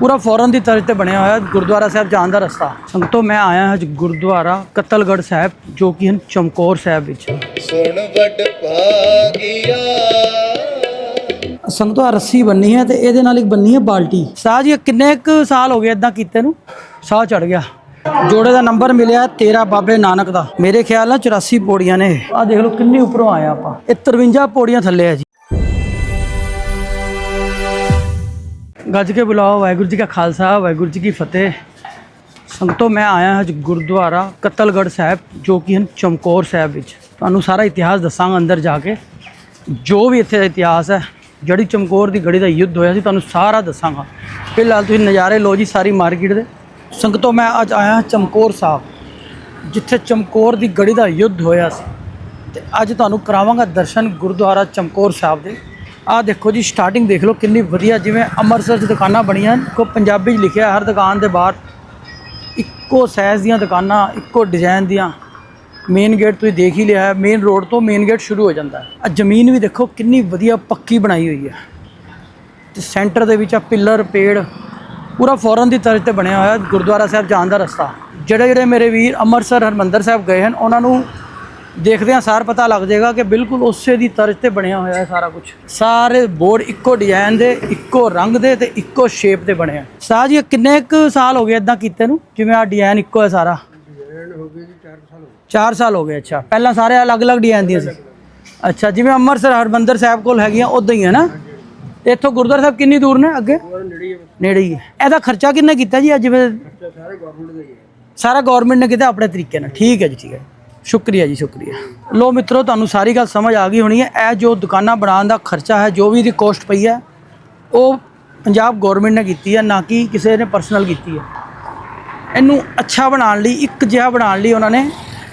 ਪੂਰਾ ਫੌਰਨ ਦੀ ਤਰਜ਼ ਤੇ ਬਣਿਆ ਹੋਇਆ ਗੁਰਦੁਆਰਾ ਸਾਹਿਬ ਜਾਣ ਦਾ ਰਸਤਾ। ਸੰਗਤੋਂ ਮੈਂ ਆਇਆ ਹਾਂ ਅੱਜ ਗੁਰਦੁਆਰਾ ਕਤਲਗੜ੍ਹ ਸਾਹਿਬ ਜੋ ਕਿ ਹਨ ਚਮਕੌਰ ਸਾਹਿਬ ਵਿੱਚ। ਸੁਣ ਵੱਡ ਭਾਗਿਆ। ਸੰਗਤੋਂ ਰੱਸੀ ਬੰਨੀ ਹੈ ਤੇ ਇਹਦੇ ਨਾਲ ਇੱਕ ਬੰਨੀ ਹੈ ਬਾਲਟੀ। ਸਾਹ ਜੀ ਕਿੰਨੇ ਕੁ ਸਾਲ ਹੋ ਗਏ ਇਦਾਂ ਕੀਤੇ ਨੂੰ? ਸਾਹ ਚੜ ਗਿਆ। ਜੋੜੇ ਦਾ ਨੰਬਰ ਮਿਲਿਆ 13 ਬਾਬੇ ਨਾਨਕ ਦਾ। ਮੇਰੇ ਖਿਆਲ ਨਾਲ 84 ਪੌੜੀਆਂ ਨੇ ਆ ਦੇਖ ਲਓ ਕਿੰਨੀ ਉੱਪਰੋਂ ਆਇਆ ਆਪਾਂ। ਇਹ 53 ਪੌੜੀਆਂ ਥੱਲੇ ਆ ਜੀ। ਗੱਜ ਕੇ ਬੁਲਾਓ, ਵਾਹਿਗੁਰੂ ਜੀ ਕਾ ਖਾਲਸਾ, ਵਾਹਿਗੁਰੂ ਜੀ ਕੀ ਫਤਿਹ। ਸੰਗਤੋਂ ਮੈਂ ਆਇਆ ਹਾਂ ਅੱਜ ਗੁਰਦੁਆਰਾ ਕਤਲਗੜ੍ਹ ਸਾਹਿਬ, ਜੋ ਕਿ ਹਨ ਚਮਕੌਰ ਸਾਹਿਬ ਵਿੱਚ। ਤੁਹਾਨੂੰ ਸਾਰਾ ਇਤਿਹਾਸ ਦੱਸਾਂਗਾ ਅੰਦਰ ਜਾ ਕੇ। ਜੋ ਵੀ ਇੱਥੇ ਦਾ ਇਤਿਹਾਸ ਹੈ, ਜਿਹੜੀ ਚਮਕੌਰ ਦੀ ਗੜੀ ਦਾ ਯੁੱਧ ਹੋਇਆ ਸੀ, ਤੁਹਾਨੂੰ ਸਾਰਾ ਦੱਸਾਂਗਾ। ਫਿਲਹਾਲ ਤੁਸੀਂ ਨਜ਼ਾਰੇ ਲਓ ਜੀ ਸਾਰੀ ਮਾਰਕੀਟ ਦੇ। ਸੰਗਤੋਂ ਮੈਂ ਅੱਜ ਆਇਆ ਚਮਕੌਰ ਸਾਹਿਬ, ਜਿੱਥੇ ਚਮਕੌਰ ਦੀ ਗੜੀ ਦਾ ਯੁੱਧ ਹੋਇਆ ਸੀ। ਤੇ ਅੱਜ ਤੁਹਾਨੂੰ ਕਰਾਵਾਂਗਾ ਦਰਸ਼ਨ ਗੁਰਦੁਆਰਾ ਚਮਕੌਰ ਸਾਹਿਬ ਦੇ। ਆਹ ਦੇਖੋ ਜੀ ਸਟਾਰਟਿੰਗ ਦੇਖ ਲਓ ਕਿੰਨੀ ਵਧੀਆ, ਜਿਵੇਂ ਅੰਮ੍ਰਿਤਸਰ 'ਚ ਦੁਕਾਨਾਂ ਬਣੀਆਂ ਹਨ। ਕੋ ਪੰਜਾਬੀ 'ਚ ਲਿਖਿਆ ਹਰ ਦੁਕਾਨ ਦੇ ਬਾਹਰ ਇੱਕੋ ਸਾਈਜ਼ ਦੀਆਂ ਦੁਕਾਨਾਂ, ਇੱਕੋ ਡਿਜ਼ਾਈਨ ਦੀਆਂ। ਮੇਨ ਗੇਟ ਤੁਸੀਂ ਦੇਖ ਹੀ ਲਿਆ ਹੈ ਮੇਨ ਰੋਡ ਤੋਂ ਮੇਨ ਗੇਟ ਸ਼ੁਰੂ ਹੋ ਜਾਂਦਾ ਹੈ। ਆ ਜ਼ਮੀਨ ਵੀ ਦੇਖੋ, ਕਿੰਨੀ ਵਧੀਆ ਪੱਕੀ ਬਣਾਈ ਹੋਈ ਹੈ। ਤੇ ਸੈਂਟਰ ਦੇ ਵਿੱਚ ਆ ਪਿੱਲਰ, ਪੇੜ, ਪੂਰਾ ਫੌਰਨ ਦੀ ਤਰਜ਼ ਤੇ ਬਣਿਆ ਹੋਇਆ ਗੁਰਦੁਆਰਾ ਸਾਹਿਬ ਜਾਣ ਦਾ ਰਸਤਾ। ਜਿਹੜੇ ਜਿਹੜੇ ਮੇਰੇ ਵੀਰ ਅੰਮ੍ਰਿਤਸਰ ਹਰਮੰਦਰ ਸਾਹਿਬ ਗਏ ਹਨ, ਉਹਨਾਂ ਨੂੰ ਦੇਖਦਿਆਂ ਸਾਰ ਪਤਾ ਲੱਗ ਜਾਏਗਾ ਕਿ ਬਿਲਕੁਲ ਉਸੇ ਦੀ ਤਰਜ਼ ਤੇ ਬਣਿਆ ਹੋਇਆ ਹੈ ਸਾਰਾ ਕੁਝ ਸਾਰੇ ਬੋਰਡ ਇੱਕੋ ਡਿਜ਼ਾਈਨ ਦੇ ਇੱਕੋ ਰੰਗ ਦੇ ਤੇ ਇੱਕੋ ਸ਼ੇਪ ਦੇ ਬਣੇ ਆ ਸਾਹ ਜੀ ਕਿੰਨੇ ਕੁ ਸਾਲ ਹੋ ਗਏ ਇਦਾਂ ਕੀਤੇ ਨੂੰ? ਜਿਵੇਂ ਆ ਡਿਜ਼ਾਈਨ ਇੱਕੋ ਹੈ ਸਾਰਾ। 4 ਸਾਲ ਹੋ ਗਏ। ਅੱਛਾ। ਪਹਿਲਾਂ ਸਾਰੇ ਅਲੱਗ-ਅਲੱਗ ਡਿਜ਼ਾਈਨ ਦੀਆਂ ਸੀ। ਅੱਛਾ ਜਿਵੇਂ ਅੰਮ੍ਰਿਤਸਰ ਹਰਮੰਦਰ ਸਾਹਿਬ ਕੋਲ ਹੈਗੀਆਂ ਉਦਾਂ ਹੀ ਹੈ ਨਾ? ਇੱਥੋਂ ਗੁਰਦੁਆਰਾ ਸਾਹਿਬ ਕਿੰਨੀ ਦੂਰ ਨੇ ਅੱਗੇ? ਨੇੜੇ ਹੀ ਹੈ। ਇਹਦਾ ਖਰਚਾ ਕਿੰਨੇ ਕੀਤਾ ਜੀ ਅੱਜ? ਜਿਵੇਂ ਸਾਰਾ ਗਵਰਨਮੈਂਟ ਨੇ ਕੀਤਾ ਆਪਣੇ ਤਰੀਕੇ ਨਾਲ। ਠੀਕ ਹੈ ਜੀ ਠੀਕ ਹੈ। ਸ਼ੁਕਰੀਆ ਜੀ, ਸ਼ੁਕਰੀਆ। ਲੋ ਮਿੱਤਰੋ, ਤੁਹਾਨੂੰ ਸਾਰੀ ਗੱਲ ਸਮਝ ਆ ਗਈ ਹੋਣੀ ਹੈ। ਇਹ ਜੋ ਦੁਕਾਨਾਂ ਬਣਾਉਣ ਦਾ ਖਰਚਾ ਹੈ, ਜੋ ਵੀ ਇਹਦੀ ਕੋਸਟ ਪਈ ਹੈ, ਉਹ ਪੰਜਾਬ ਗਵਰਨਮੈਂਟ ਨੇ ਕੀਤੀ ਹੈ, ਨਾ ਕਿ ਕਿਸੇ ਨੇ ਪਰਸਨਲ ਕੀਤੀ ਹੈ। ਇਹਨੂੰ ਅੱਛਾ ਬਣਾਉਣ ਲਈ, ਇੱਕ ਜਿਹਾ ਬਣਾਉਣ ਲਈ ਉਹਨਾਂ ਨੇ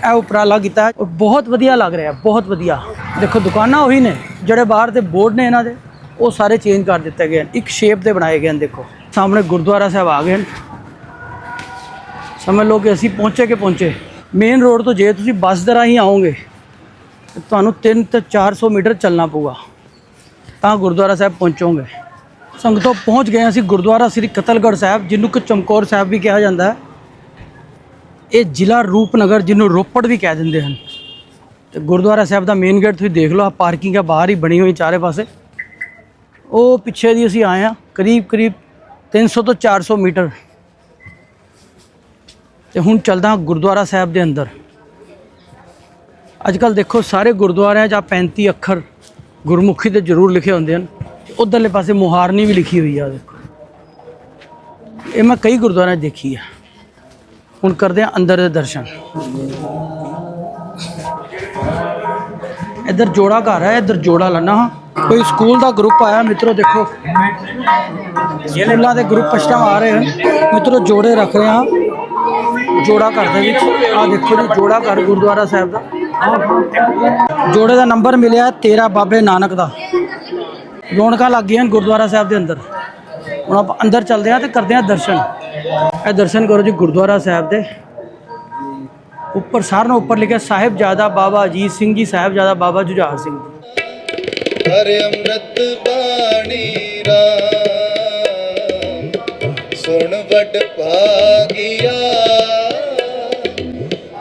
ਇਹ ਉਪਰਾਲਾ ਕੀਤਾ ਹੈ। ਬਹੁਤ ਵਧੀਆ ਲੱਗ ਰਿਹਾ, ਬਹੁਤ ਵਧੀਆ। ਦੇਖੋ, ਦੁਕਾਨਾਂ ਉਹੀ ਨੇ, ਜਿਹੜੇ ਬਾਹਰ ਦੇ ਬੋਰਡ ਨੇ ਇਹਨਾਂ ਦੇ, ਉਹ ਸਾਰੇ ਚੇਂਜ ਕਰ ਦਿੱਤੇ ਗਏ ਹਨ। ਇੱਕ ਸ਼ੇਪ ਦੇ ਬਣਾਏ ਗਏ ਹਨ, ਦੇਖੋ। ਸਾਹਮਣੇ ਗੁਰਦੁਆਰਾ ਸਾਹਿਬ ਆ ਗਏ ਹਨ। ਸਮਝ ਲਓ ਕਿ ਅਸੀਂ ਪਹੁੰਚੇ ਕਿ ਪਹੁੰਚੇ। ਮੇਨ ਰੋਡ ਤੋਂ ਜੇ ਤੁਸੀਂ ਬੱਸ ਦੇ ਰਾਹੀਂ ਆਓਗੇ ਤਾਂ ਤੁਹਾਨੂੰ 3 ਤੋਂ 400 ਮੀਟਰ ਚੱਲਣਾ ਪਊਗਾ। ਤਾਂ ਗੁਰਦੁਆਰਾ ਸਾਹਿਬ ਪਹੁੰਚੋਗੇ। ਸੰਗਤੋਂ ਪਹੁੰਚ ਗਏ ਅਸੀਂ ਗੁਰਦੁਆਰਾ ਸ੍ਰੀ ਕਤਲਗੜ੍ਹ ਸਾਹਿਬ, ਜਿਹਨੂੰ ਕਿ ਚਮਕੌਰ ਸਾਹਿਬ ਵੀ ਕਿਹਾ ਜਾਂਦਾ ਹੈ। ਇਹ ਜ਼ਿਲ੍ਹਾ ਰੂਪਨਗਰ ਜਿਹਨੂੰ ਰੋਪੜ ਵੀ ਕਹਿ ਦਿੰਦੇ ਹਨ। ਤੇ ਗੁਰਦੁਆਰਾ ਸਾਹਿਬ ਦਾ ਮੇਨ ਗੇਟ ਤੁਸੀਂ ਦੇਖ ਲਓ ਆ ਪਾਰਕਿੰਗ ਹੈ ਬਾਹਰ ਹੀ ਬਣੀ ਹੋਈ ਚਾਰੇ ਪਾਸੇ। ਉਹ ਪਿੱਛੇ ਦੀ ਅਸੀਂ ਆਏ ਹਾਂ ਕਰੀਬ ਕਰੀਬ 300 ਤੋਂ 400 ਮੀਟਰ। ਤੇ ਹੁਣ ਚੱਲਦਾ ਹਾਂ ਗੁਰਦੁਆਰਾ ਸਾਹਿਬ ਦੇ ਅੰਦਰ। ਅੱਜ ਕੱਲ ਦੇਖੋ ਸਾਰੇ ਗੁਰਦੁਆਰਿਆਂ 'ਚ ਆ 35 ਅੱਖਰ ਗੁਰਮੁਖੀ ਤੇ ਜ਼ਰੂਰ ਲਿਖੇ ਹੁੰਦੇ ਹਨ। ਉਧਰਲੇ ਪਾਸੇ ਮੁਹਾਰਨੀ ਵੀ ਲਿਖੀ ਹੋਈ ਆ, ਦੇਖੋ। ਇਹ ਮੈਂ ਕਈ ਗੁਰਦੁਆਰਿਆਂ ਦੇਖੀ ਆ। ਹੁਣ ਕਰਦੇ ਹਾਂ ਅੰਦਰ ਦੇ ਦਰਸ਼ਨ। ਇੱਧਰ ਜੋੜਾ ਘਰ ਹੈ ਇੱਧਰ ਜੋੜਾ ਲੰਨਾ ਹਾਂ। ਕੋਈ ਸਕੂਲ ਦਾ ਗਰੁੱਪ ਆਇਆ, ਮਿੱਤਰੋ ਦੇਖੋ। ਸਕੂਲਾਂ ਦੇ ਗਰੁੱਪ ਪਛਟਾ ਆ ਰਹੇ ਹਨ। ਮਿੱਤਰੋ ਜੋੜੇ ਰੱਖ ਰਹੇ ਹਾਂ। ਜੋੜਾ ਘਰ ਦੇ ਵਿੱਚ। ਆ ਦੇਖੋ ਜੀ, ਜੋੜਾ ਘਰ ਗੁਰਦੁਆਰਾ ਸਾਹਿਬ ਦਾ। ਜੋੜੇ ਦਾ ਨੰਬਰ ਮਿਲਿਆ 13 ਬਾਬੇ ਨਾਨਕ ਦਾ। ਰੌਣਕਾਂ ਲੱਗ ਗਈਆਂ ਗੁਰਦੁਆਰਾ ਸਾਹਿਬ ਦੇ ਅੰਦਰ। ਹੁਣ ਆਪਾਂ ਅੰਦਰ ਚੱਲਦੇ ਹਾਂ ਤੇ ਕਰਦੇ ਹਾਂ ਦਰਸ਼ਨ। ਇਹ ਦਰਸ਼ਨ ਕਰੋ ਜੀ ਗੁਰਦੁਆਰਾ ਸਾਹਿਬ ਦੇ। ਉੱਪਰ ਸਾਰਿਆਂ ਨੂੰ ਉੱਪਰ ਲਿਖਿਆ ਸਾਹਿਬਜ਼ਾਦਾ ਬਾਬਾ ਅਜੀਤ ਸਿੰਘ ਜੀ, ਸਾਹਿਬਜ਼ਾਦਾ ਬਾਬਾ ਜੁਝਾਰ ਸਿੰਘ ਹਰਿ ਅੰਮ੍ਰਿਤ ਬਾਣੀ ਰਾਮ। ਸੁਣ ਵੱਡ ਭਾਗਿਆ।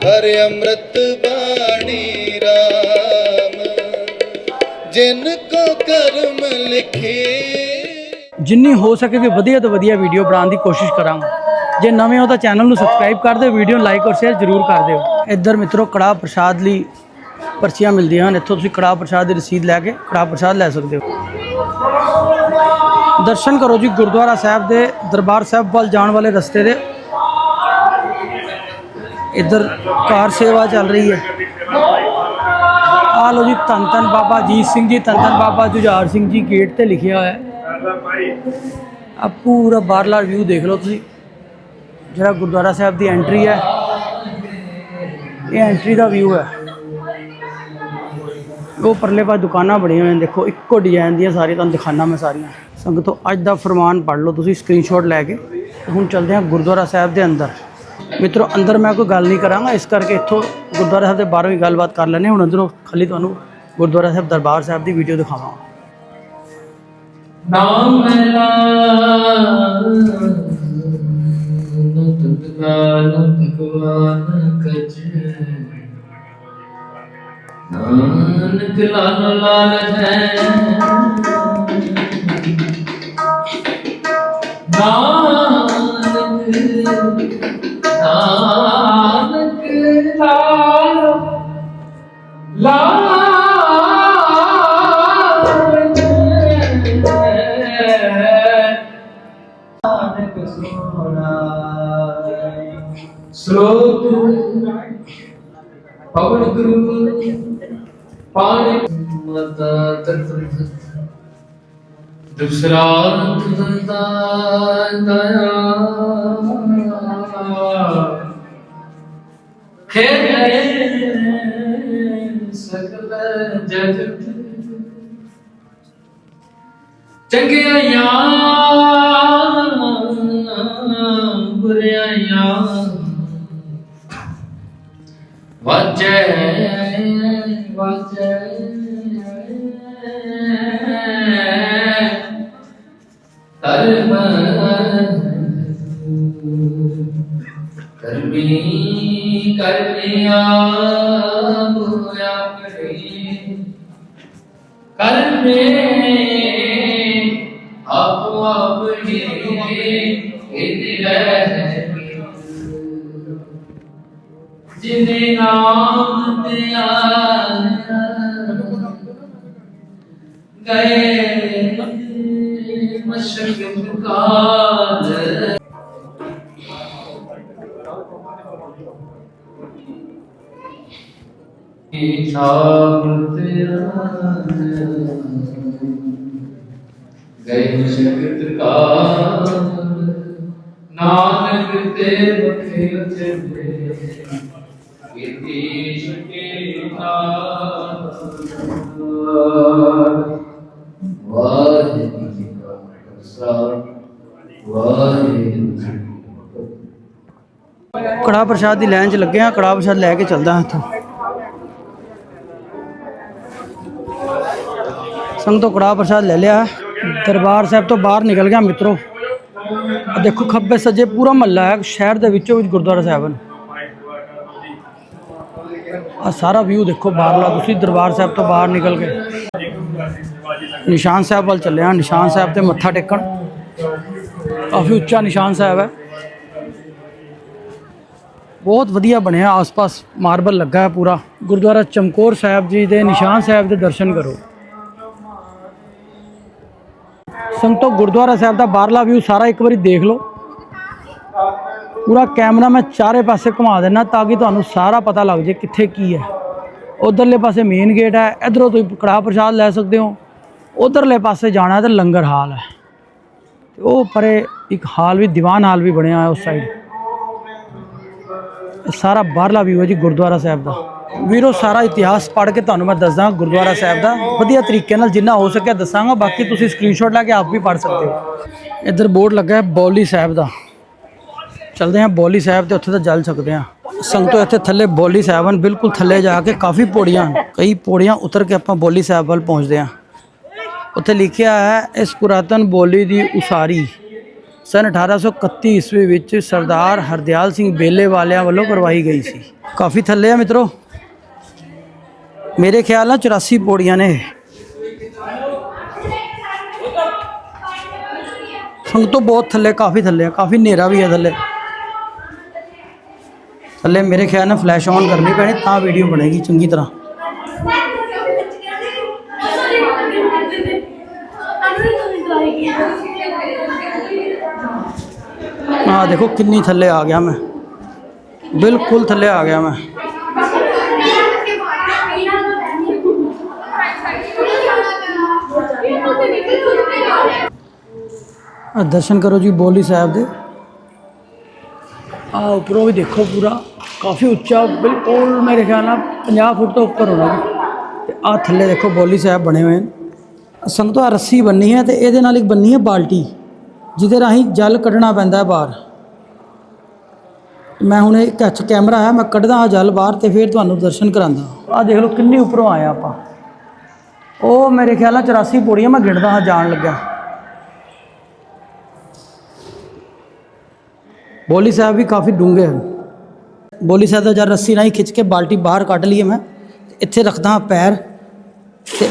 ਹਰਿ ਅੰਮ੍ਰਿਤ ਬਾਣੀ ਰਾਮ। ਜਿਨ ਕੋ ਕਰਮ ਲਿਖੇ। ਜਿੰਨੀ ਹੋ ਸਕੇ ਕਿ ਵਧੀਆ ਤੋਂ ਵਧੀਆ ਵੀਡੀਓ ਬਣਾਉਣ ਦੀ ਕੋਸ਼ਿਸ਼ ਕਰਾਂਗਾ। ਜੇ ਨਵੇਂ ਹੋ ਤਾਂ ਚੈਨਲ ਨੂੰ ਸਬਸਕ੍ਰਾਈਬ ਕਰ ਦਿਓ, ਵੀਡੀਓ ਨੂੰ ਲਾਈਕ ਔਰ ਸ਼ੇਅਰ ਜ਼ਰੂਰ ਕਰ ਦਿਓ। ਇੱਧਰ ਮਿੱਤਰੋ, ਕੜਾਹ ਪ੍ਰਸ਼ਾਦ ਲਈ ਪਰਚੀਆਂ ਮਿਲਦੀਆਂ ਹਨ। ਇੱਥੋਂ ਤੁਸੀਂ ਕੜਾਹ ਪ੍ਰਸ਼ਾਦ ਦੀ ਰਸੀਦ ਲੈ ਕੇ ਕੜਾਹ ਪ੍ਰਸ਼ਾਦ ਲੈ ਸਕਦੇ ਹੋ। ਦਰਸ਼ਨ ਕਰੋ ਜੀ, ਗੁਰਦੁਆਰਾ ਸਾਹਿਬ ਦੇ ਦਰਬਾਰ ਸਾਹਿਬ ਵੱਲ ਜਾਣ ਵਾਲੇ ਰਸਤੇ ਦੇ। ਇੱਧਰ ਕਾਰ ਸੇਵਾ ਚੱਲ ਰਹੀ ਹੈ। ਆ ਲੋ ਜੀ, ਧੰਨ ਧੰਨ ਬਾਬਾ ਅਜੀਤ ਸਿੰਘ ਜੀ, ਧੰਨ ਧੰਨ ਬਾਬਾ ਜੁਝਾਰ ਸਿੰਘ ਜੀ ਗੇਟ ਤੇ ਲਿਖਿਆ ਹੋਇਆ ਹੈ। ਆ ਪੂਰਾ ਬਾਹਰਲਾ ਵਿਊ ਦੇਖ ਲਓ ਤੁਸੀਂ। ਜਿਹੜਾ ਗੁਰਦੁਆਰਾ ਸਾਹਿਬ ਦੀ ਐਂਟਰੀ ਹੈ, ਇਹ ਐਂਟਰੀ ਦਾ ਵਿਊ ਹੈ। ਉਹ ਪਰਲੇ ਪਾਸ ਦੁਕਾਨਾਂ ਬਣੀਆਂ ਹੋਈਆਂ ਨੇ, ਦੇਖੋ, ਇੱਕੋ ਡਿਜ਼ਾਈਨ ਦੀਆਂ ਸਾਰੀਆਂ, ਤੁਹਾਨੂੰ ਦਿਖਾਣਾ ਮੈਂ ਸਾਰੀਆਂ। ਸੰਗਤੋ, ਅੱਜ ਦਾ ਫਰਮਾਨ ਪੜ੍ਹ ਲਓ, ਤੁਸੀਂ ਸਕਰੀਨਸ਼ਾਟ ਲੈ ਕੇ ਹੁਣ ਚੱਲਦੇ ਹਾਂ ਗੁਰਦੁਆਰਾ ਸਾਹਿਬ ਦੇ ਅੰਦਰ। ਮਿੱਤਰੋ, ਅੰਦਰ ਮੈਂ ਕੋਈ ਗੱਲ ਨਹੀਂ ਕਰਾਂਗਾ, ਇਸ ਕਰਕੇ ਇੱਥੋਂ ਗੁਰਦੁਆਰਾ ਸਾਹਿਬ ਦੇ ਬਾਹਰੋਂ ਹੀ ਗੱਲਬਾਤ ਕਰ ਲੈਂਦੇ ਹਾਂ। ਹੁਣ ਅੰਦਰੋਂ ਖਾਲੀ ਤੁਹਾਨੂੰ ਗੁਰਦੁਆਰਾ ਸਾਹਿਬ ਦਰਬਾਰ ਸਾਹਿਬ ਦੀ ਵੀਡੀਓ ਦਿਖਾਵਾਂਗਾ। ਨਾਮ ਲਾ ਨਤਕਾਲ ਭਗਵਾਨ ਕਜ ਨਾਨਕ ਲਾਲ ਲਾਲ ਹੈ। ਨਾਨਕ ਨਾਨਕ ਲਾਲ ਲਾਲ ਨਾਨਕ ਸੋਣਾ ਸ਼ਲੋਕ। ਗੁਰੂ। ਪਾਣੀ ਮਤਾ ਤਤ ਦੂਸਰਾ ਦੰਦਾ ਦਇਆ ਖੇਲੇ ਸਕਲ ਜਗਤ। ਚੰਗਿਆਈਆਂ ਕਰਮੀ ਕਰਮਿਆ ਬੁਆ ਕਰੀ। ਕਰਮੇ ਨਾਮ ਤੇਰਾ ਗਏ ਮਸ਼ਕ ਕਾਲ। ਨਾਨਕ ਤੇ ਮੁਖੇ ਉਚਰੇ ਕੀਤੀ ਸ਼ਕੇ ਨਾਮ। ਵਾਹਿਗੁਰੂ ਜੀ ਕਾ ਖਾਲਸਾ। ਵਾਹਿਗੁਰੂ ਜੀ ਕੜਾ ਪ੍ਰਸ਼ਾਦ ਦੀ ਲਾਈਨ 'ਚ ਲੱਗਿਆ ਆ ਕੜਾ ਪ੍ਰਸ਼ਾਦ ਲੈ ਕੇ ਚੱਲਦਾ ਹਾਂ ਇੱਥੋਂ ਸੰਗਤੋਂ ਕੜਾ ਪ੍ਰਸ਼ਾਦ ਲੈ ਲਿਆ। ਦਰਬਾਰ ਸਾਹਿਬ ਤੋਂ ਬਾਹਰ ਨਿਕਲ ਗਿਆ ਮਿੱਤਰੋ। ਦੇਖੋ ਖੱਬੇ ਸੱਜੇ ਪੂਰਾ ਮਹੱਲਾ ਹੈ, ਸ਼ਹਿਰ ਦੇ ਵਿੱਚੋਂ ਵਿੱਚ ਗੁਰਦੁਆਰਾ ਸਾਹਿਬ ਹਨ। ਆ ਸਾਰਾ ਵਿਊ ਦੇਖੋ ਬਾਹਰਲਾ, ਤੁਸੀਂ ਦਰਬਾਰ ਸਾਹਿਬ ਤੋਂ ਬਾਹਰ ਨਿਕਲ ਕੇ ਨਿਸ਼ਾਨ ਸਾਹਿਬ ਵੱਲ ਚੱਲੇ ਹਾਂ, ਨਿਸ਼ਾਨ ਸਾਹਿਬ ਤੇ ਮੱਥਾ ਟੇਕਣ। ਕਾਫੀ ਉੱਚਾ ਨਿਸ਼ਾਨ ਸਾਹਿਬ ਹੈ। ਬਹੁਤ ਵਧੀਆ ਬਣਿਆ, ਆਸ-ਪਾਸ ਮਾਰਬਲ ਲੱਗਾ ਹੈ ਪੂਰਾ। ਗੁਰਦੁਆਰਾ ਚਮਕੌਰ ਸਾਹਿਬ ਜੀ ਦੇ ਨਿਸ਼ਾਨ ਸਾਹਿਬ ਦੇ ਦਰਸ਼ਨ ਕਰੋ। ਸੰਤੋ ਗੁਰਦੁਆਰਾ ਸਾਹਿਬ ਦਾ ਬਾਹਰਲਾ ਵਿਊ ਸਾਰਾ ਇੱਕ ਵਾਰੀ ਦੇਖ ਲਓ। ਪੂਰਾ ਕੈਮਰਾ ਮੈਂ ਚਾਰੇ ਪਾਸੇ ਘੁਮਾ ਦੇਣਾ ਤਾਂ ਕਿ ਤੁਹਾਨੂੰ ਸਾਰਾ ਪਤਾ ਲੱਗ ਜੇ ਕਿੱਥੇ ਕੀ ਹੈ। ਉਧਰਲੇ ਪਾਸੇ ਮੇਨ ਗੇਟ ਹੈ, ਇਧਰੋਂ ਤੁਸੀਂ ਕੜਾਹ ਪ੍ਰਸ਼ਾਦ ਲੈ ਸਕਦੇ ਹੋ। ਉਧਰਲੇ ਪਾਸੇ ਜਾਣਾ ਤਾਂ ਲੰਗਰ ਹਾਲ ਹੈ। ਤੇ ਉਹ ਪਰੇ ਇੱਕ ਹਾਲ ਵੀ, ਦੀਵਾਨ ਹਾਲ ਵੀ ਬਣਿਆ ਹੋਇਆ ਉਸ ਸਾਈਡ ਸਾਰਾ ਬਾਹਰਲਾ ਵਿਊ ਹੈ ਜੀ ਗੁਰਦੁਆਰਾ ਸਾਹਿਬ ਦਾ। ਵੀਰੋ, ਸਾਰਾ ਇਤਿਹਾਸ ਪੜ੍ਹ ਕੇ ਤੁਹਾਨੂੰ ਮੈਂ ਦੱਸਦਾ, ਗੁਰਦੁਆਰਾ ਸਾਹਿਬ ਦਾ। ਵਧੀਆ ਤਰੀਕੇ ਨਾਲ ਜਿੰਨਾ ਹੋ ਸਕਿਆ ਦੱਸਾਂਗਾ, ਬਾਕੀ ਤੁਸੀਂ ਸਕਰੀਨਸ਼ਾਟ ਲੈ ਕੇ ਆਪ ਵੀ ਪੜ੍ਹ ਸਕਦੇ ਹੋ। ਇੱਧਰ ਬੋਰਡ ਲੱਗਾ ਹੈ ਬੌਲੀ ਸਾਹਿਬ ਦਾ। ਚਲਦੇ ਹਾਂ, ਬੌਲੀ ਸਾਹਿਬ ਤੇ ਉੱਥੇ ਤਾਂ ਜਲ ਸਕਦੇ ਹਾਂ। ਸੰਗਤੋ, ਇੱਥੇ ਥੱਲੇ ਬੌਲੀ ਸਾਹਿਬ ਹਨ, ਬਿਲਕੁਲ ਥੱਲੇ ਜਾ ਕੇ ਕਾਫੀ ਪੌੜੀਆਂ, ਕਈ ਪੌੜੀਆਂ ਉਤਰ ਕੇ ਆਪਾਂ ਬੌਲੀ ਸਾਹਿਬ ਵੱਲ ਪਹੁੰਚਦੇ ਹਾਂ। ਉੱਥੇ ਲਿਖਿਆ ਹੈ, ਇਸ ਪੁਰਾਤਨ ਬੋਲੀ ਦੀ ਉਸਾਰੀ ਸਨ 1831 ਈਸਵੀ ਵਿੱਚ ਸਰਦਾਰ ਹਰਦਿਆਲ ਸਿੰਘ ਬੇਲੇ ਵਾਲਿਆਂ ਵੱਲੋਂ ਕਰਵਾਈ ਗਈ ਸੀ। ਕਾਫੀ ਥੱਲੇ ਆ ਮਿੱਤਰੋ। ਮੇਰੇ ਖਿਆਲ ਨਾਲ 84 ਪੌੜੀਆਂ ਨੇ ਇਹ। ਸੰਗਤੋਂ ਬਹੁਤ ਥੱਲੇ, ਕਾਫੀ ਥੱਲੇ ਆ, ਕਾਫੀ ਹਨੇਰਾ ਵੀ ਹੈ ਥੱਲੇ। ਥੱਲੇ ਮੇਰੇ ਖਿਆਲ ਨਾਲ ਫਲੈਸ਼ ਔਨ ਕਰਨੀ ਪੈਣੀ, ਤਾਂ ਵੀਡੀਓ ਬਣੇਗੀ ਚੰਗੀ ਤਰ੍ਹਾਂ। ਆ ਦੇਖੋ ਕਿੰਨੀ ਥੱਲੇ ਆ ਗਿਆ ਮੈਂ। ਬਿਲਕੁਲ ਥੱਲੇ ਆ ਗਿਆ ਮੈਂ। ਆ ਦਰਸ਼ਨ ਕਰੋ ਜੀ ਬੋਲੀ ਸਾਹਿਬ ਦੇ। ਆ ਉੱਪਰੋਂ ਵੀ ਦੇਖੋ ਪੂਰਾ ਕਾਫੀ ਉੱਚਾ ਬਿਲਕੁਲ ਮੇਰੇ ਖਿਆਲ ਨਾਲ 50 ਫੁੱਟ ਤੋਂ ਉੱਪਰ ਹੋਣਾ ਜੀ। ਤੇ ਆ ਥੱਲੇ ਦੇਖੋ ਬੋਲੀ ਸਾਹਿਬ ਬਣੇ ਹੋਏ ਨੇ। ਸੰਗਤੋਂ ਆਹ ਰੱਸੀ ਬੰਨੀ ਹੈ ਤੇ ਇਹਦੇ ਨਾਲ ਇੱਕ ਬੰਨੀ ਹੈ ਬਾਲਟੀ ਜਿਹਦੇ ਰਾਹੀਂ ਜਲ ਕੱਢਣਾ ਪੈਂਦਾ ਹੈ ਬਾਹਰ। ਮੈਂ ਹੁਣ ਇਹ ਕੱਚ ਕੈਮਰਾ ਹੈ ਮੈਂ ਕੱਢਦਾ ਹਾਂ ਜਲ ਬਾਹਰ ਤੇ ਫਿਰ ਤੁਹਾਨੂੰ ਦਰਸ਼ਨ ਕਰਾਂਦਾ ਆ ਦੇਖ ਲਓ ਕਿੰਨੀ ਉੱਪਰੋਂ ਆਏ ਆਪਾਂ। ਉਹ ਮੇਰੇ ਖਿਆਲ ਨਾਲ 84 ਪੌੜੀਆਂ ਮੈਂ ਗਿਣਦਾ ਹਾਂ ਜਾਣ ਲੱਗਿਆ। ਬੋਲੀ ਸਾਹਿਬ ਵੀ ਕਾਫੀ ਡੂੰਘੇ ਹਨ। ਬੋਲੀ ਸਾਹਿਬ ਦਾ ਜਦ ਰੱਸੀ ਨਾਲ ਖਿੱਚ ਕੇ ਬਾਲਟੀ ਬਾਹਰ ਕੱਢ ਲਈਏ ਮੈਂ ਇੱਥੇ ਰੱਖਦਾ ਹਾਂ ਪੈਰ ਤੇ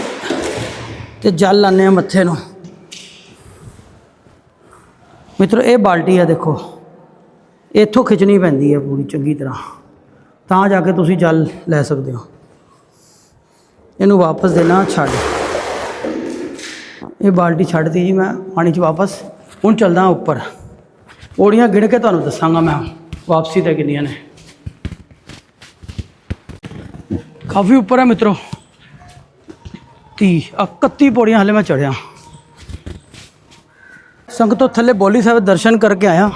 ਤੇ ਜਲ ਲਾਉਂਦੇ ਹਾਂ ਮੱਥੇ ਨੂੰ। ਮਿੱਤਰੋ, ਇਹ ਬਾਲਟੀ ਹੈ ਦੇਖੋ, ਇੱਥੋਂ ਖਿੱਚਣੀ ਪੈਂਦੀ ਹੈ ਪੂਰੀ ਚੰਗੀ ਤਰ੍ਹਾਂ। ਤਾਂ ਜਾ ਕੇ ਤੁਸੀਂ ਜਲ ਲੈ ਸਕਦੇ ਹੋ। ਇਹਨੂੰ ਵਾਪਸ ਦੇਣਾ, ਛੱਡ। ਇਹ ਬਾਲਟੀ ਛੱਡਤੀ ਜੀ ਮੈਂ, ਪਾਣੀ 'ਚ ਵਾਪਸ। ਹੁਣ ਚੱਲਦਾ ਉੱਪਰ। ਪੌੜੀਆਂ ਗਿਣ ਕੇ ਤੁਹਾਨੂੰ ਦੱਸਾਂਗਾ ਮੈਂ। ਵਾਪਸੀ ਤੇ ਕਿੰਨੀਆਂ ਨੇ। ਕਾਫੀ ਉੱਪਰ ਹੈ ਮਿੱਤਰੋ। 30 31 ਪੌੜੀਆਂ ਹਲੇ ਮੈਂ ਚੜਿਆ ਸੰਗਤੋਂ ਥੱਲੇ ਬੋਲੀ ਸਾਹਿਬ ਦੇ ਦਰਸ਼ਨ ਕਰਕੇ ਆਇਆ।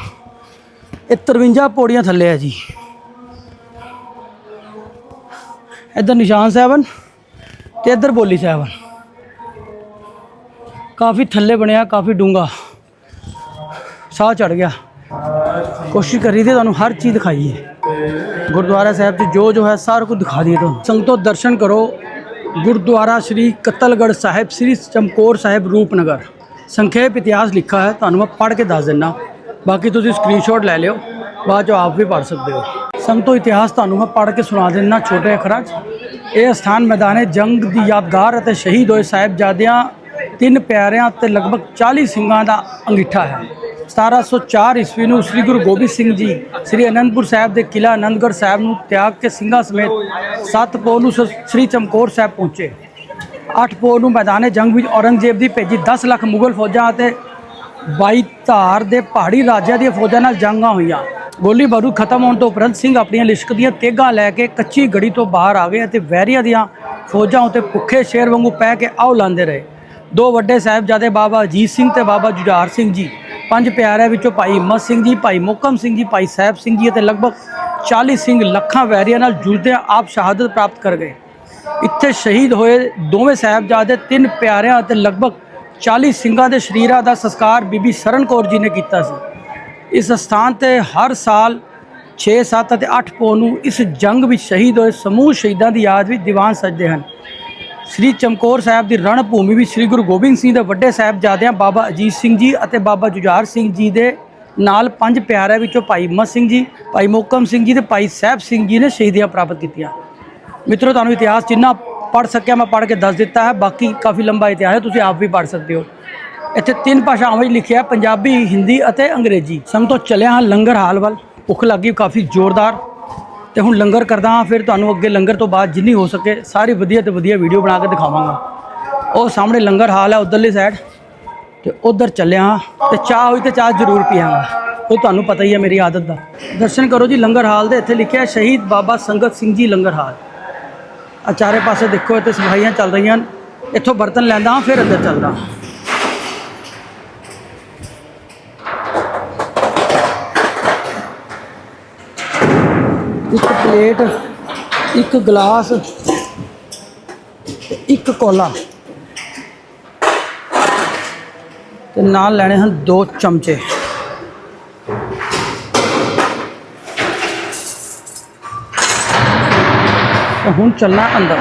ਇਹ 53 ਪੌੜੀਆਂ ਥੱਲੇ ਹੈ ਜੀ। ਇੱਧਰ ਨਿਸ਼ਾਨ ਸਾਹਿਬ ਹਨ ਤੇ ਇੱਧਰ ਬੋਲੀ ਸਾਹਿਬਨ ਕਾਫੀ ਥੱਲੇ ਬਣਿਆ, ਕਾਫੀ ਡੂੰਗਾ ਸਾਹ ਚੜ ਗਿਆ। ਕੋਸ਼ਿਸ਼ ਕਰੀ ਤੇ ਤੁਹਾਨੂੰ ਹਰ ਚੀਜ਼ ਦਿਖਾਈਏ। ਗੁਰਦੁਆਰਾ ਸਾਹਿਬ 'ਚ ਜੋ ਜੋ ਹੈ, ਸਾਰਾ ਕੁਝ ਦਿਖਾ ਦਈਏ ਤੁਹਾਨੂੰ। ਸੰਗਤੋ ਦਰਸ਼ਨ ਕਰੋ। ਗੁਰਦੁਆਰਾ ਸ਼੍ਰੀ ਕਤਲਗੜ੍ਹ ਸਾਹਿਬ, ਸ਼੍ਰੀ ਚਮਕੌਰ ਸਾਹਿਬ, ਰੂਪਨਗਰ। ਸੰਖੇਪ ਇਤਿਹਾਸ ਲਿਖਾ ਹੈ, ਤੁਹਾਨੂੰ ਮੈਂ ਪੜ੍ਹ ਕੇ ਦੱਸ ਦਿੰਦਾ ਬਾਕੀ ਤੁਸੀਂ ਸਕਰੀਨਸ਼ਾਟ ਲੈ ਲਿਓ, ਬਾਅਦ 'ਚੋਂ ਆਪ ਵੀ ਪੜ੍ਹ ਸਕਦੇ ਹੋ। ਸੰਗਤੋ ਇਤਿਹਾਸ ਤੁਹਾਨੂੰ ਮੈਂ ਪੜ੍ਹ ਕੇ ਸੁਣਾ ਦਿੰਦਾ ਛੋਟੇ ਅੱਖਰਾਂ 'ਚ। ਇਹ ਸਥਾਨ ਮੈਦਾਨੇ ਜੰਗ ਦੀ ਯਾਦਗਾਰ ਅਤੇ ਸ਼ਹੀਦ ਹੋਏ ਸਾਹਿਬਜ਼ਾਦਿਆਂ, ਤਿੰਨ ਪਿਆਰਿਆਂ ਤੇ ਲਗਭਗ 40 ਸਿੰਘਾਂ ਦਾ ਅੰਗੀਠਾ ਹੈ। 1704 ਈਸਵੀ ਨੂੰ ਸ੍ਰੀ ਗੁਰੂ ਗੋਬਿੰਦ ਸਿੰਘ ਜੀ, ਸ੍ਰੀ ਅਨੰਦਪੁਰ ਸਾਹਿਬ ਦੇ ਕਿਲਾ ਆਨੰਦਗੜ੍ਹ ਸਾਹਿਬ ਨੂੰ ਤਿਆਗ ਕੇ ਸਿੰਘਾਂ ਸਮੇਤ ਸੱਤ ਪੋਹ ਨੂੰ ਸ- ਸ੍ਰੀ ਚਮਕੌਰ ਸਾਹਿਬ ਪਹੁੰਚੇ। ਅੱਠ ਪੋਹ ਨੂੰ ਮੈਦਾਨੇ ਜੰਗ ਵਿੱਚ ਔਰੰਗਜ਼ੇਬ ਦੀ ਭੇਜੀ 10 ਲੱਖ ਮੁਗਲ ਫੌਜਾਂ ਅਤੇ 22 ਧਾਰ ਦੇ ਪਹਾੜੀ ਰਾਜਿਆਂ ਦੀਆਂ ਫੌਜਾਂ ਨਾਲ ਜੰਗਾਂ ਹੋਈਆਂ। ਗੋਲੀ ਬਾਰੂਦ ਖਤਮ ਹੋਣ ਤੋਂ ਉਪਰੰਤ ਸਿੰਘ ਆਪਣੀਆਂ ਲਿਸ਼ਕਦੀਆਂ ਤੇਗਾਂ ਲੈ ਕੇ ਕੱਚੀ ਗੜੀ ਤੋਂ ਬਾਹਰ ਆ ਗਏ ਅਤੇ ਵੈਰੀਆਂ ਦੀਆਂ ਫੌਜਾਂ ਉਤੇ ਭੁੱਖੇ ਸ਼ੇਰ ਵਾਂਗੂ ਪੈ ਕੇ ਆਉ ਲਾਉਂਦੇ ਰਹੇ। ਦੋ ਵੱਡੇ ਸਾਹਿਬਜ਼ਾਦੇ ਬਾਬਾ ਅਜੀਤ ਸਿੰਘ ਤੇ ਬਾਬਾ ਜੁਝਾਰ ਸਿੰਘ ਜੀ ਪੰਜ ਪਿਆਰਿਆਂ ਵਿੱਚੋਂ ਭਾਈ ਹਿੰਮਤ ਸਿੰਘ ਜੀ ਭਾਈ ਮੋਕਮ ਸਿੰਘ ਜੀ ਭਾਈ ਸਾਹਿਬ ਸਿੰਘ ਜੀ ਅਤੇ ਲਗਭਗ 40 ਸਿੰਘ ਲੱਖਾਂ ਵੈਰੀਆਂ ਨਾਲ ਜੂਝਦਿਆਂ ਆਪ ਸ਼ਹਾਦਤ ਪ੍ਰਾਪਤ ਕਰ ਗਏ। ਇੱਥੇ ਸ਼ਹੀਦ ਹੋਏ ਦੋਵੇਂ ਸਾਹਿਬਜ਼ਾਦੇ ਤਿੰਨ ਪਿਆਰਿਆਂ ਅਤੇ ਲਗਭਗ 40 ਸਿੰਘਾਂ ਦੇ ਸ਼ਰੀਰਾਂ ਦਾ ਸੰਸਕਾਰ ਬੀਬੀ ਸਰਨ ਕੌਰ ਜੀ ਨੇ ਕੀਤਾ ਸੀ। ਇਸ ਸਥਾਨ ਤੇ ਹਰ ਸਾਲ 6, 7 ਅਤੇ 8 ਪੋਹ ਨੂੰ ਇਸ ਜੰਗ ਵਿੱਚ ਸ਼ਹੀਦ ਹੋਏ ਸਮੂਹ ਸ਼ਹੀਦਾਂ ਦੀ ਯਾਦ ਵਿੱਚ ਦੀਵਾਨ ਸਜਦੇ ਹਨ। ਸ੍ਰੀ ਚਮਕੌਰ ਸਾਹਿਬ ਦੀ ਰਣ ਭੂਮੀ ਵਿੱਚ ਸ੍ਰੀ ਗੁਰੂ ਗੋਬਿੰਦ ਸਿੰਘ ਦੇ ਵੱਡੇ ਸਾਹਿਬਜ਼ਾਦਿਆਂ ਬਾਬਾ ਅਜੀਤ ਸਿੰਘ ਜੀ ਅਤੇ ਬਾਬਾ ਜੁਝਾਰ ਸਿੰਘ ਜੀ ਦੇ ਨਾਲ ਪੰਜ ਪਿਆਰਿਆਂ ਵਿੱਚੋਂ ਭਾਈ ਮਤ ਸਿੰਘ ਜੀ, ਭਾਈ ਮੋਕਮ ਸਿੰਘ ਜੀ ਤੇ ਭਾਈ ਸਾਹਿਬ ਸਿੰਘ ਜੀ ਨੇ ਸ਼ਹੀਦੀਆਂ ਪ੍ਰਾਪਤ ਕੀਤੀਆਂ। ਮਿੱਤਰੋ, ਤੁਹਾਨੂੰ ਇਤਿਹਾਸ ਜਿੰਨਾ ਪੜ੍ਹ ਸਕਿਆ ਮੈਂ ਪੜ੍ਹ ਕੇ ਦੱਸ ਦਿੱਤਾ ਹੈ, ਬਾਕੀ ਕਾਫੀ ਲੰਬਾ ਇਤਿਹਾਸ ਹੈ, ਤੁਸੀਂ ਆਪ ਵੀ ਪੜ੍ਹ ਸਕਦੇ ਹੋ। ਇੱਥੇ ਤਿੰਨ ਭਾਸ਼ਾਵਾਂ ਵਿੱਚ ਲਿਖਿਆ ਪੰਜਾਬੀ, ਹਿੰਦੀ ਅਤੇ ਅੰਗਰੇਜ਼ੀ। ਸਮ ਤੋਂ ਚੱਲਿਆ ਹਾਂ ਲੰਗਰ ਹਾਲ ਵੱਲ, ਭੁੱਖ ਲੱਗੀ ਕਾਫੀ ਜ਼ੋਰਦਾਰ। ਤੇ ਹੁਣ ਲੰਗਰ ਕਰਦਾ ਹਾਂ, ਫਿਰ ਤੁਹਾਨੂੰ ਅੱਗੇ ਲੰਗਰ ਤੋਂ ਬਾਅਦ ਜਿੰਨੀ ਹੋ ਸਕੇ ਸਾਰੀ ਵਧੀਆ ਤੇ ਵਧੀਆ ਵੀਡੀਓ ਬਣਾ ਕੇ ਦਿਖਾਵਾਂਗਾ। ਉਹ ਸਾਹਮਣੇ ਲੰਗਰ ਹਾਲ ਹੈ ਉਧਰਲੀ ਸਾਈਡ ਤੇ ਉਧਰ ਚੱਲਿਆ ਹਾਂ ਤੇ ਚਾਹ ਹੋਈ ਤੇ ਚਾਹ ਜ਼ਰੂਰ ਪੀਵਾਂਗਾ ਉਹ ਤੁਹਾਨੂੰ ਪਤਾ ਹੀ ਹੈ ਮੇਰੀ ਆਦਤ ਦਾ। ਦਰਸ਼ਨ ਕਰੋ ਜੀ ਲੰਗਰ ਹਾਲ ਦੇ, ਇੱਥੇ ਲਿਖਿਆ ਸ਼ਹੀਦ ਬਾਬਾ ਸੰਗਤ ਸਿੰਘ ਜੀ ਲੰਗਰ ਹਾਲ। ਆ ਚਾਰੇ ਪਾਸੇ ਦੇਖੋ, ਇੱਥੇ ਸਫਾਈਆਂ ਚੱਲ ਰਹੀਆਂ ਹਨ। ਇੱਥੋਂ ਬਰਤਨ ਲੈਂਦਾ ਹਾਂ, ਫਿਰ ਅੰਦਰ ਚੱਲਦਾ ਪਲੇਟ, ਇੱਕ ਗਲਾਸ ਤੇ ਇੱਕ ਕੋਲਾ। ਤੇ ਨਾਲ ਲੈਣੇ ਹਨ ਦੋ ਚਮਚੇ। ਹੁਣ ਚੱਲਣਾ ਅੰਦਰ।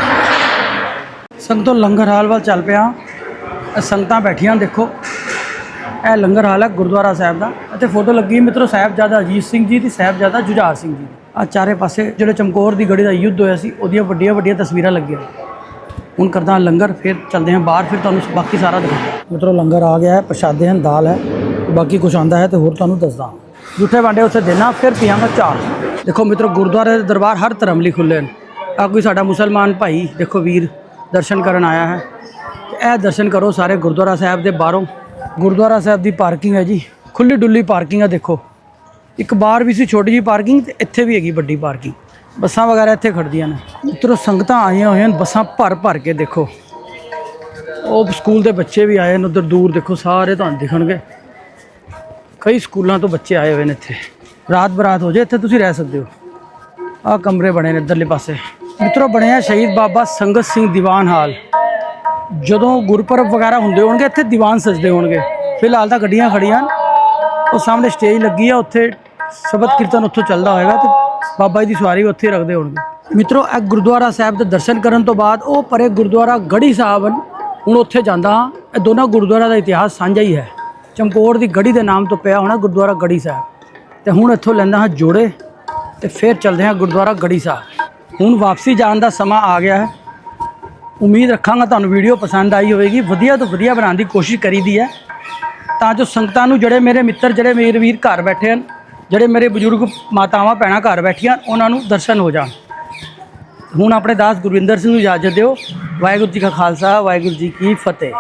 ਸੰਗਤੋਂ ਲੰਗਰ ਹਾਲ ਵੱਲ ਚੱਲ ਪਿਆ। ਸੰਗਤਾਂ ਬੈਠੀਆਂ, ਦੇਖੋ। ਇਹ ਲੰਗਰ ਹਾਲ ਹੈ ਗੁਰਦੁਆਰਾ ਸਾਹਿਬ ਦਾ। ਅਤੇ ਫੋਟੋ ਲੱਗੀ ਮਿੱਤਰੋ, ਸਾਹਿਬਜ਼ਾਦਾ ਅਜੀਤ ਸਿੰਘ ਜੀ ਤੇ ਸਾਹਿਬਜ਼ਾਦਾ ਜੁਝਾਰ ਸਿੰਘ ਜੀ ਆ ਚਾਰੇ ਪਾਸੇ ਜਿਹੜੇ ਚਮਕੌਰ ਦੀ ਗੜੀ ਦਾ ਯੁੱਧ ਹੋਇਆ ਸੀ, ਉਹਦੀਆਂ ਵੱਡੀਆਂ ਵੱਡੀਆਂ ਤਸਵੀਰਾਂ ਲੱਗੀਆਂ। ਹੁਣ ਕਰਦਾ ਲੰਗਰ, ਫਿਰ ਚੱਲਦੇ ਹਾਂ ਬਾਹਰ, ਫਿਰ ਤੁਹਾਨੂੰ ਬਾਕੀ ਸਾਰਾ ਦਿਖਾਉਂਦਾ ਮਿੱਤਰੋ, ਲੰਗਰ ਆ ਗਿਆ ਹੈ, ਪ੍ਰਸ਼ਾਦੇ ਹਨ, ਦਾਲ ਹੈ। ਬਾਕੀ ਕੁਝ ਆਂਦਾ ਹੈ ਤੇ ਹੋਰ ਤੁਹਾਨੂੰ ਦੱਸਦਾ ਜੂਠੇ ਭਾਂਡੇ ਉੱਥੇ ਦੇਣਾ ਫਿਰ ਪੀਵਾਂਗਾ ਚਾਹ ਦੇਖੋ ਮਿੱਤਰੋ, ਗੁਰਦੁਆਰੇ ਦੇ ਦਰਬਾਰ ਹਰ ਧਰਮ ਲਈ ਖੁੱਲੇ ਨੇ ਆ ਕੋਈ ਸਾਡਾ ਮੁਸਲਮਾਨ ਭਾਈ, ਦੇਖੋ ਵੀਰ, ਦਰਸ਼ਨ ਕਰਨ ਆਇਆ ਹੈ। ਇਹ ਦਰਸ਼ਨ ਕਰੋ ਸਾਰੇ ਗੁਰਦੁਆਰਾ ਸਾਹਿਬ ਦੇ ਬਾਹਰੋਂ। ਗੁਰਦੁਆਰਾ ਸਾਹਿਬ ਦੀ ਪਾਰਕਿੰਗ ਹੈ ਜੀ। ਖੁੱਲੀ ਡੁੱਲੀ ਪਾਰਕਿੰਗ ਹੈ ਦੇਖੋ। ਇੱਕ ਬਾਹਰ ਵੀ ਸੀ ਛੋਟੀ ਜੀ ਪਾਰਕਿੰਗ ਤੇ ਇੱਥੇ ਵੀ ਹੈਗੀ ਵੱਡੀ ਪਾਰਕਿੰਗ। ਬੱਸਾਂ ਵਗੈਰਾ ਇੱਥੇ ਖੜਦੀਆਂ ਨੇ। ਮਿੱਤਰੋ ਸੰਗਤਾਂ ਆਈਆਂ ਹੋਈਆਂ ਨੇ, ਬੱਸਾਂ ਭਰ ਭਰ ਕੇ ਦੇਖੋ। ਉਹ ਸਕੂਲ ਦੇ ਬੱਚੇ ਵੀ ਆਏ ਨੇ, ਉਧਰ ਦੂਰ ਦੇਖੋ, ਸਾਰੇ ਤੁਹਾਨੂੰ ਦਿਖਣਗੇ। ਕਈ ਸਕੂਲਾਂ ਤੋਂ ਬੱਚੇ ਆਏ ਹੋਏ ਨੇ ਇੱਥੇ। ਰਾਤ ਬਰਾਤ ਹੋ ਜਾਏ ਇੱਥੇ ਤੁਸੀਂ ਰਹਿ ਸਕਦੇ ਹੋ। ਆਹ ਕਮਰੇ ਬਣੇ ਨੇ ਇੱਧਰਲੇ ਪਾਸੇ। ਮਿੱਤਰੋ ਬਣਿਆ ਸ਼ਹੀਦ ਬਾਬਾ ਸੰਗਤ ਸਿੰਘ ਦੀਵਾਨ ਹਾਲ। ਜਦੋਂ ਗੁਰਪੁਰਬ ਵਗੈਰਾ ਹੁੰਦੇ ਹੋਣਗੇ, ਇੱਥੇ ਦੀਵਾਨ ਸਜਦੇ ਹੋਣਗੇ। ਫਿਲਹਾਲ ਤਾਂ ਗੱਡੀਆਂ ਖੜੀਆਂ ਹਨ। ਉਹ ਸਾਹਮਣੇ ਸਟੇਜ ਲੱਗੀ ਆ, ਉੱਥੇ ਸ਼ਬਦ ਕੀਰਤਨ ਉੱਥੋਂ ਚੱਲਦਾ ਹੋਏਗਾ ਤੇ ਬਾਬਾ ਜੀ ਦੀ ਸਵਾਰੀ ਵੀ ਉੱਥੇ ਹੀ ਰੱਖਦੇ ਹੋਣਗੇ। ਮਿੱਤਰੋ, ਇਹ ਗੁਰਦੁਆਰਾ ਸਾਹਿਬ ਦੇ ਦਰਸ਼ਨ ਕਰਨ ਤੋਂ ਬਾਅਦ ਉਹ ਪਰੇ ਗੁਰਦੁਆਰਾ ਗੜੀ ਸਾਹਿਬ ਹਨ ਹੁਣ ਉੱਥੇ ਜਾਂਦਾ ਹਾਂ। ਇਹ ਦੋਨਾਂ ਗੁਰਦੁਆਰਾ ਦਾ ਇਤਿਹਾਸ ਸਾਂਝਾ ਹੀ ਹੈ। ਚਮਕੌਰ ਦੀ ਗੜੀ ਦੇ ਨਾਮ ਤੋਂ ਪਿਆ ਹੋਣਾ ਗੁਰਦੁਆਰਾ ਗੜੀ ਸਾਹਿਬ। ਤੇ ਹੁਣ ਇੱਥੋਂ ਲੈਂਦਾ ਹਾਂ ਜੋੜੇ ਤੇ ਫਿਰ ਚੱਲਦੇ ਹਾਂ ਗੁਰਦੁਆਰਾ ਗੜੀ ਸਾਹਿਬ। ਹੁਣ ਵਾਪਸੀ ਜਾਣ ਦਾ ਸਮਾਂ ਆ ਗਿਆ ਹੈ। ਉਮੀਦ ਰੱਖਾਂਗਾ ਤੁਹਾਨੂੰ ਵੀਡੀਓ ਪਸੰਦ ਆਈ ਹੋਵੇਗੀ। ਵਧੀਆ ਤੋਂ ਵਧੀਆ ਬਣਾਉਣ ਦੀ ਕੋਸ਼ਿਸ਼ ਕਰੀਦੀ ਹੈ। ਤਾਂ ਜੋ ਸੰਗਤਾਂ ਨੂੰ, ਜਿਹੜੇ ਮੇਰੇ ਮਿੱਤਰ, ਜਿਹੜੇ ਮੇਰੇ ਵੀਰ ਘਰ ਬੈਠੇ ਹਨ ਜਿਹੜੇ ਮੇਰੇ ਬਜ਼ੁਰਗ ਮਾਤਾਵਾਂ, ਭੈਣਾਂ ਘਰ ਬੈਠੀਆਂ, ਉਹਨਾਂ ਨੂੰ ਦਰਸ਼ਨ ਹੋ ਜਾਣ। ਹੁਣ ਆਪਣੇ ਦਾਸ ਗੁਰਵਿੰਦਰ ਸਿੰਘ ਨੂੰ ਇਜਾਜ਼ਤ ਦਿਓ। ਵਾਹਿਗੁਰੂ ਜੀ ਕਾ ਖਾਲਸਾ, ਵਾਹਿਗੁਰੂ ਜੀ ਕੀ ਫਤਿਹ।